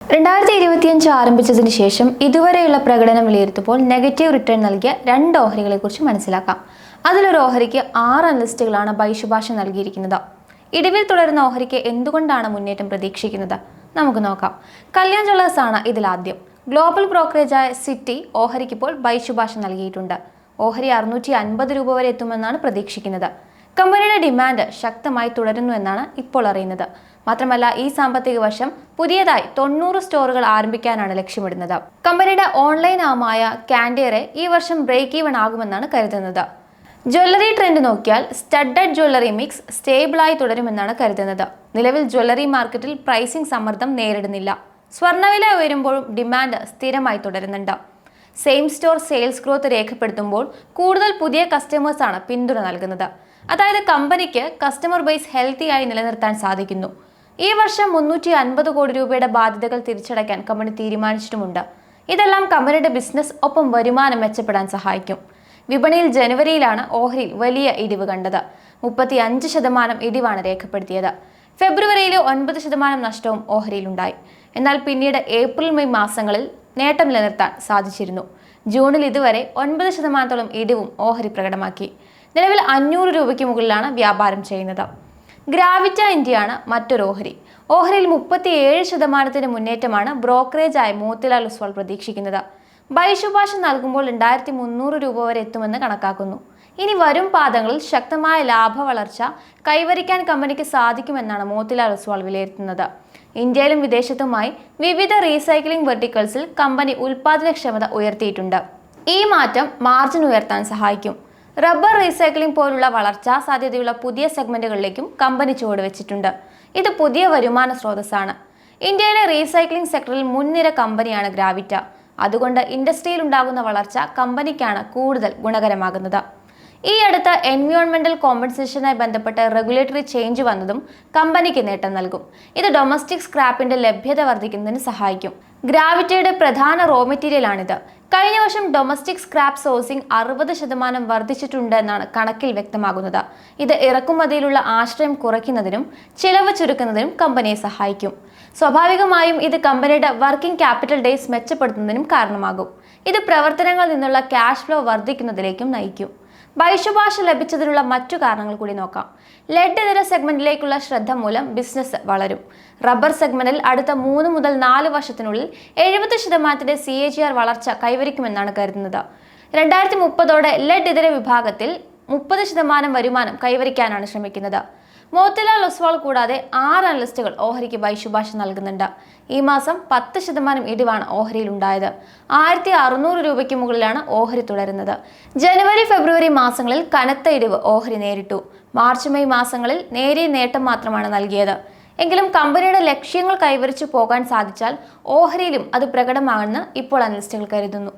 രണ്ടായിരത്തി ഇരുപത്തിയഞ്ച് ആരംഭിച്ചതിന് ശേഷം ഇതുവരെയുള്ള പ്രകടനം വിലയിരുത്തുമ്പോൾ നെഗറ്റീവ് റിട്ടേൺ നൽകിയ രണ്ട് ഓഹരികളെ കുറിച്ച് മനസ്സിലാക്കാം. അതിലൊരു ഓഹരിക്ക് ആറ് അനലിസ്റ്റുകളാണ് ബൈശുഭാഷ നൽകിയിരിക്കുന്നത്. ഇടിവിൽ തുടരുന്ന ഓഹരിക്ക് എന്തുകൊണ്ടാണ് മുന്നേറ്റം പ്രതീക്ഷിക്കുന്നത്? നമുക്ക് നോക്കാം. കല്യാൺ ജ്വല്ലേഴ്സ് ആണ് ഇതിലാദ്യം. ഗ്ലോബൽ ബ്രോക്കറേജായ സിറ്റി ഓഹരിക്കിപ്പോൾ ബൈ നൽകിയിട്ടുണ്ട്. ഓഹരി അറുന്നൂറ്റി അൻപത് രൂപ വരെ എത്തുമെന്നാണ് പ്രതീക്ഷിക്കുന്നത്. കമ്പനിയുടെ ഡിമാൻഡ് ശക്തമായി തുടരുന്നു എന്നാണ് ഇപ്പോൾ അറിയുന്നത്. മാത്രമല്ല ഈ സാമ്പത്തിക വർഷം പുതിയതായി തൊണ്ണൂറ് സ്റ്റോറുകൾ ആരംഭിക്കാനാണ് ലക്ഷ്യമിടുന്നത്. കമ്പനിയുടെ ഓൺലൈൻ ആമായ കാൻഡിയറെ ഈ വർഷം ബ്രേക്ക് ഈവൺ ആകുമെന്നാണ് കരുതുന്നത്. ജ്വല്ലറി ട്രെൻഡ് നോക്കിയാൽ സ്റ്റഡഡ് ജ്വല്ലറി മിക്സ് സ്റ്റേബിളായി തുടരുമെന്നാണ് കരുതുന്നത്. നിലവിൽ ജ്വല്ലറി മാർക്കറ്റിൽ പ്രൈസിംഗ് സമ്മർദ്ദം നേരിടുന്നില്ല. സ്വർണവില ഉയരുമ്പോഴും ഡിമാൻഡ് സ്ഥിരമായി തുടരുന്നുണ്ട്. സെയിം സ്റ്റോർ സെയിൽസ് ഗ്രോത്ത് രേഖപ്പെടുത്തുമ്പോൾ കൂടുതൽ പുതിയ കസ്റ്റമേഴ്സാണ് പിന്തുണ നൽകുന്നത്. അതായത് കമ്പനിക്ക് കസ്റ്റമർ ബേസ് ഹെൽത്തിയായി നിലനിർത്താൻ സാധിക്കുന്നു. ഈ വർഷം മുന്നൂറ്റി അൻപത് കോടി രൂപയുടെ ബാധ്യതകൾ തിരിച്ചടയ്ക്കാൻ കമ്പനി തീരുമാനിച്ചിട്ടുമുണ്ട്. ഇതെല്ലാം കമ്പനിയുടെ ബിസിനസ് ഒപ്പം വരുമാനം മെച്ചപ്പെടാൻ സഹായിക്കും. വിപണിയിൽ ജനുവരിയിലാണ് ഓഹരിയിൽ വലിയ ഇടിവ് കണ്ടത്. മുപ്പത്തി അഞ്ച് ശതമാനം ഇടിവാണ് രേഖപ്പെടുത്തിയത്. ഫെബ്രുവരിയിലെ ഒൻപത് ശതമാനം നഷ്ടവും ഓഹരിയിലുണ്ടായി. എന്നാൽ പിന്നീട് ഏപ്രിൽ മെയ് മാസങ്ങളിൽ നേട്ടം നിലനിർത്താൻ സാധിച്ചിരുന്നു. ജൂണിൽ ഇതുവരെ ഒൻപത് ശതമാനത്തോളം ഇടിവും ഓഹരി പ്രകടമാക്കി. നിലവിൽ അഞ്ഞൂറ് രൂപയ്ക്ക് മുകളിലാണ് വ്യാപാരം ചെയ്യുന്നത്. ഗ്രാവിറ്റ ഇന്ത്യയാണ് മറ്റൊരു ഓഹരി. ഓഹരിയിൽ മുപ്പത്തിയേഴ് ശതമാനത്തിന് മുന്നേറ്റമാണ് ബ്രോക്കറേജായി മോത്തിലാൽ ഒസ്വാൾ പ്രതീക്ഷിക്കുന്നത്. ബൈശുപാശ നൽകുമ്പോൾ രണ്ടായിരത്തി മുന്നൂറ് രൂപ വരെ എത്തുമെന്ന് കണക്കാക്കുന്നു. ഇനി വരും പാദങ്ങളിൽ ശക്തമായ ലാഭ വളർച്ച കൈവരിക്കാൻ കമ്പനിക്ക് സാധിക്കുമെന്നാണ് മോത്തിലാൽ ഒസ്വാൾ വിലയിരുത്തുന്നത്. ഇന്ത്യയിലും വിദേശത്തുമായി വിവിധ റീസൈക്ലിംഗ് വെർട്ടിക്കൽസിൽ കമ്പനി ഉൽപാദനക്ഷമത ഉയർത്തിയിട്ടുണ്ട്. ഈ മാറ്റം മാർജിൻ ഉയർത്താൻ സഹായിക്കും. റബ്ബർ റീസൈക്ലിംഗ് പോലുള്ള വളർച്ചാ സാധ്യതയുള്ള പുതിയ സെഗ്മെന്റുകളിലേക്കും കമ്പനി ചുവടുവെച്ചിട്ടുണ്ട് ഇത് പുതിയ വരുമാന സ്രോതസ്സാണ്. ഇന്ത്യയിലെ റീസൈക്ലിംഗ് സെക്ടറിൽ മുൻനിര കമ്പനിയാണ് ഗ്രാവിറ്റ. അതുകൊണ്ട് ഇൻഡസ്ട്രിയിൽ ഉണ്ടാകുന്ന വളർച്ച കമ്പനിക്കാണ് കൂടുതൽ ഗുണകരമാകുന്നത്. ഈ അടുത്ത എൻവയോൺമെന്റൽ കോമ്പൻസേഷനായി ബന്ധപ്പെട്ട് റെഗുലേറ്ററി ചേഞ്ച് വന്നതും കമ്പനിക്ക് നേട്ടം നൽകും. ഇത് ഡൊമസ്റ്റിക് സ്ക്രാപ്പിന്റെ ലഭ്യത വർദ്ധിക്കുന്നതിന് സഹായിക്കും. ഗ്രാവിറ്റയുടെ പ്രധാന റോ മെറ്റീരിയലാണിത് കഴിഞ്ഞ വർഷം ഡൊമസ്റ്റിക് സ്ക്രാപ്പ് സോഴ്സിംഗ് അറുപത് ശതമാനം വർദ്ധിച്ചിട്ടുണ്ടെന്നാണ് കണക്കിൽ വ്യക്തമാകുന്നത്. ഇത് ഇറക്കുമതിയിലുള്ള ആശ്രയം കുറയ്ക്കുന്നതിനും ചിലവ് ചുരുക്കുന്നതിനും കമ്പനിയെ സഹായിക്കും. സ്വാഭാവികമായും ഇത് കമ്പനിയുടെ വർക്കിംഗ് ക്യാപിറ്റൽ ഡേയ്സ് മെച്ചപ്പെടുത്തുന്നതിനും കാരണമാകും. ഇത് പ്രവർത്തനങ്ങളിൽ നിന്നുള്ള ക്യാഷ് ഫ്ലോ വർദ്ധിക്കുന്നതിലേക്കും നയിക്കും. ബൈശുഭാഷ ലഭിച്ചതിനുള്ള മറ്റു കാരണങ്ങൾ കൂടി നോക്കാം. ലെഡ് ഇതര സെഗ്മെന്റിലേക്കുള്ള ശ്രദ്ധ മൂലം ബിസിനസ് വളരും. റബ്ബർ സെഗ്മെന്റിൽ അടുത്ത മൂന്ന് മുതൽ നാല് വർഷത്തിനുള്ളിൽ എഴുപത് ശതമാനത്തിന്റെ സി എ ജി ആർ വളർച്ച കൈവരിക്കുമെന്നാണ് കരുതുന്നത്. രണ്ടായിരത്തി മുപ്പതോടെ ലെഡ് ഇതര വിഭാഗത്തിൽ മുപ്പത് ശതമാനം വരുമാനം കൈവരിക്കാനാണ് ശ്രമിക്കുന്നത്. മോത്തിലാൽ ഒസ്വാൾ കൂടാതെ ആറ് അനലിസ്റ്റുകൾ ഓഹരിക്ക് ബൈശുഭാഷ നൽകുന്നുണ്ട്. ഈ മാസം പത്ത് ശതമാനം ഇടിവാണ് ഓഹരിയിൽ ഉണ്ടായത് ആയിരത്തി അറുന്നൂറ് രൂപയ്ക്ക് മുകളിലാണ് ഓഹരി തുടരുന്നത്. ജനുവരി ഫെബ്രുവരി മാസങ്ങളിൽ കനത്ത ഇടിവ് ഓഹരി നേരിട്ടു. മാർച്ച് മെയ് മാസങ്ങളിൽ നേരിയ നേട്ടം മാത്രമാണ് നൽകിയത്. എങ്കിലും കമ്പനിയുടെ ലക്ഷ്യങ്ങൾ കൈവരിച്ചു പോകാൻ സാധിച്ചാൽ ഓഹരിയിലും അത് പ്രകടമാണെന്ന് ഇപ്പോൾ അനലിസ്റ്റുകൾ കരുതുന്നു.